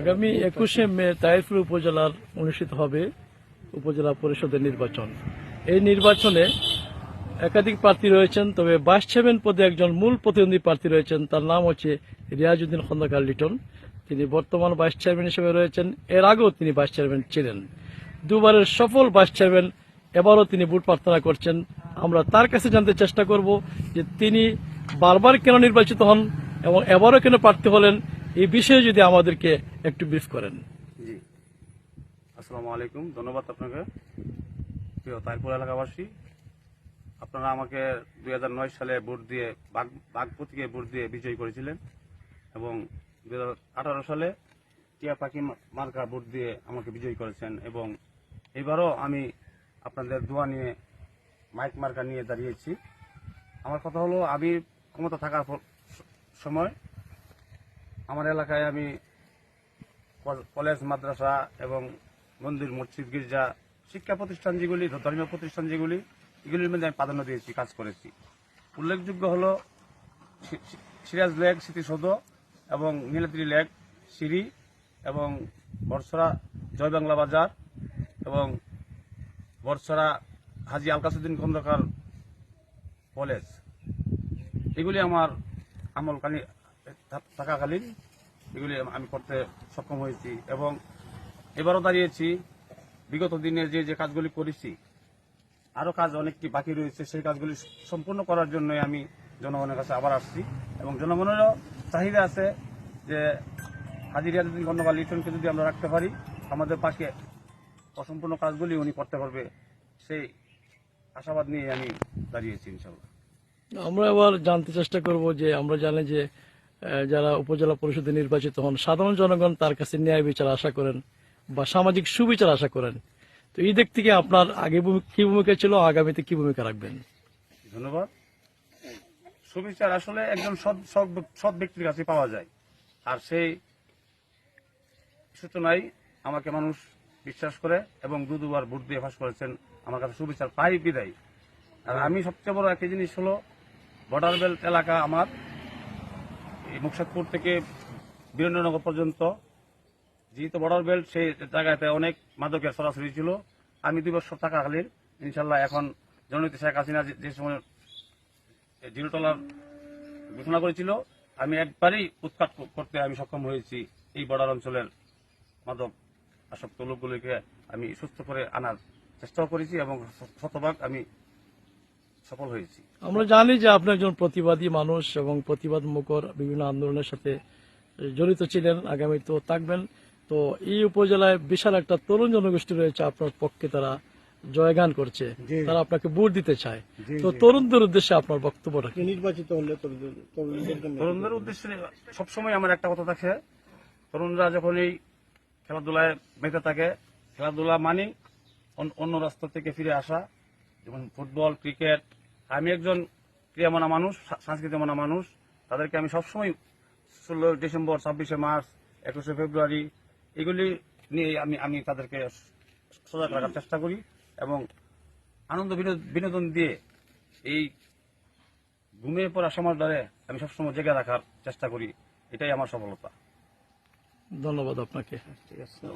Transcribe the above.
আগামী একুশে মে তাইরপুর উপজেলার অনুষ্ঠিত হবে উপজেলা পরিষদের নির্বাচন। এই নির্বাচনে একাধিক প্রার্থী রয়েছেন, তবে ভাইস চেয়ারম্যান পদে একজন মূল প্রতিদ্বন্দ্বী প্রার্থী রয়েছেন, তার নাম হচ্ছে রিয়াজউদ্দিন খন্দকার লিটন। তিনি বর্তমান ভাইস চেয়ারম্যান হিসেবে রয়েছেন, এর আগেও তিনি ভাইস চেয়ারম্যান ছিলেন। দুবারের সফল ভাইস চেয়ারম্যান এবারও তিনি ভোট প্রার্থনা করছেন। আমরা তার কাছে জানতে চেষ্টা করব যে তিনি বারবার কেন নির্বাচিত হন এবং এবারও কেন প্রার্থী হলেন এই বিষয়ে যদি আমাদেরকে একটু ব্রিফ করেন। জি। আসসালামু আলাইকুম। ধন্যবাদ আপনাকে। প্রিয় তাইরপুর এলাকাবাসী, আপনারা আমাকে দু হাজার নয় সালে ভোট দিয়ে বাঘ ভোট দিয়ে বিজয়ী করেছিলেন এবং দু হাজার আঠারো সালে টিয়া পাখি মার্কা ভোট দিয়ে আমাকে বিজয়ী করেছেন এবং এবারও আমি আপনাদের দোয়া নিয়ে মাইক মার্কা নিয়ে দাঁড়িয়েছি। আমার কথা হলো, আমি ক্ষমতা থাকার সময় আমার এলাকায় আমি কল- কলেজ, মাদ্রাসা এবং মন্দির, মসজিদ, গির্জা, শিক্ষা প্রতিষ্ঠান যেগুলি, ধর্মীয় প্রতিষ্ঠান যেগুলি, এগুলির মধ্যে আমি প্রাধান্য দিয়েছি, কাজ করেছি। উল্লেখযোগ্য হলো সিরাজ লেক, স্মৃতিসৌধ এবং নীলাদ্রি লেক, সিঁড়ি এবং বর্ষরা জয় বাংলা বাজার এবং বর্ষরা হাজি আলকাসুদ্দিন খন্দকার কলেজ। এগুলি আমার আমলকালী থাকাকালীন এগুলি আমি করতে সক্ষম হয়েছি এবং এবারও দাঁড়িয়েছি। বিগত দিনে যে যে কাজগুলি করেছি, আরও কাজ অনেকটি বাকি রয়েছে, সেই কাজগুলি সম্পূর্ণ করার জন্য আমি জনগণের কাছে আবার আসছি এবং জনগণেরও চাহিদা আছে যে হাজির রিয়াজুদ্দিন খন্দকার লিটনকে যদি আমরা রাখতে পারি, আমাদের পাশে অসম্পূর্ণ কাজগুলি উনি করতে পারবে, সেই আশাবাদ নিয়ে আমি দাঁড়িয়েছি ইনশাল্লাহ আমরা এবার জানতে চেষ্টা করব যে, আমরা জানি যে যারা উপজেলা পরিষদে নির্বাচিত হন, সাধারণ জনগণ তার কাছে ন্যায় বিচার আশা করেন বা সামাজিক সুবিচার আশা করেন। তো এই দিক থেকে আপনার আগে কি ভূমিকা ছিল, আগামীতে কি ভূমিকা রাখবেন? ধন্যবাদ। সুবিচার আসলে একজন সৎ ব্যক্তির কাছে পাওয়া যায়। আর সেই সূচনায় আমাকে মানুষ বিশ্বাস করে এবং দু দুবার ভোট দিয়ে ফাঁস করেছেন, আমার কাছে সুবিচার পাই বিদায়। আর আমি সবচেয়ে বড় একটা জিনিস হলো বর্ডার বেল্ট এলাকা আমার মুকসাদপুর থেকে বীরেন্দ্রনগর পর্যন্ত। যেহেতু বর্ডার বেল্ট, সেই জায়গাতে অনেক মাদকের সরাসরি ছিল। আমি দুই বছর থাকাকালীন ইনশাল্লাহ এখন জননীতি শেখ হাসিনা যে- সময় জিরো টলার ঘোষণা করেছিল, আমি একবারই উৎখাত করতে আমি সক্ষম হয়েছি এই বর্ডার অঞ্চলের মাদক আসক্ত লোকগুলিকে আমি সুস্থ করে আনার চেষ্টাও করেছি এবং শতভাগ আমি সফল হয়েছি। আমরা জানি যে আপনি একজন প্রতিবাদী মানুষ এবং প্রতিবাদ মুখর বিভিন্ন আন্দোলনের সাথে জড়িত ছিলেন আগামী তো থাকবেন। তো এই উপজেলায় বিশাল একটা তরুণ জনগোষ্ঠী রয়েছে আপনার পক্ষে তারা জয়গান করছে। তারা আপনাকে ভোট দিতে চায়। তো তরুণদের উদ্দেশ্যে আপনার বক্তব্যটা? নির্বাচিত হলে তরুণদের উদ্দেশ্যে সবসময় আমার একটা কথা থাকে। তরুণরা যখনই খেলাধুলায় মেতে থাকে খেলাধুলা মানে অন্য রাস্তা থেকে ফিরে আসা। যেমন ফুটবল ক্রিকেট আমি একজন ক্রিয়ামনা মানুষ সা- সাংস্কৃতিক মনা মানুষ তাদেরকে আমি সবসময় ষোলো ডিসেম্বর ছাব্বিশে মার্চ একুশে ফেব্রুয়ারি এগুলি নিয়ে আমি আমি তাদেরকে সজাগ রাখার চেষ্টা করি এবং আনন্দ বিনোদ- বিনোদন দিয়ে এই ঘুমিয়ে পড়া সমাজ দ্বারে আমি সবসময় জেগে রাখার চেষ্টা করি। এটাই আমার সফলতা। ধন্যবাদ আপনাকে। ঠিক আছে।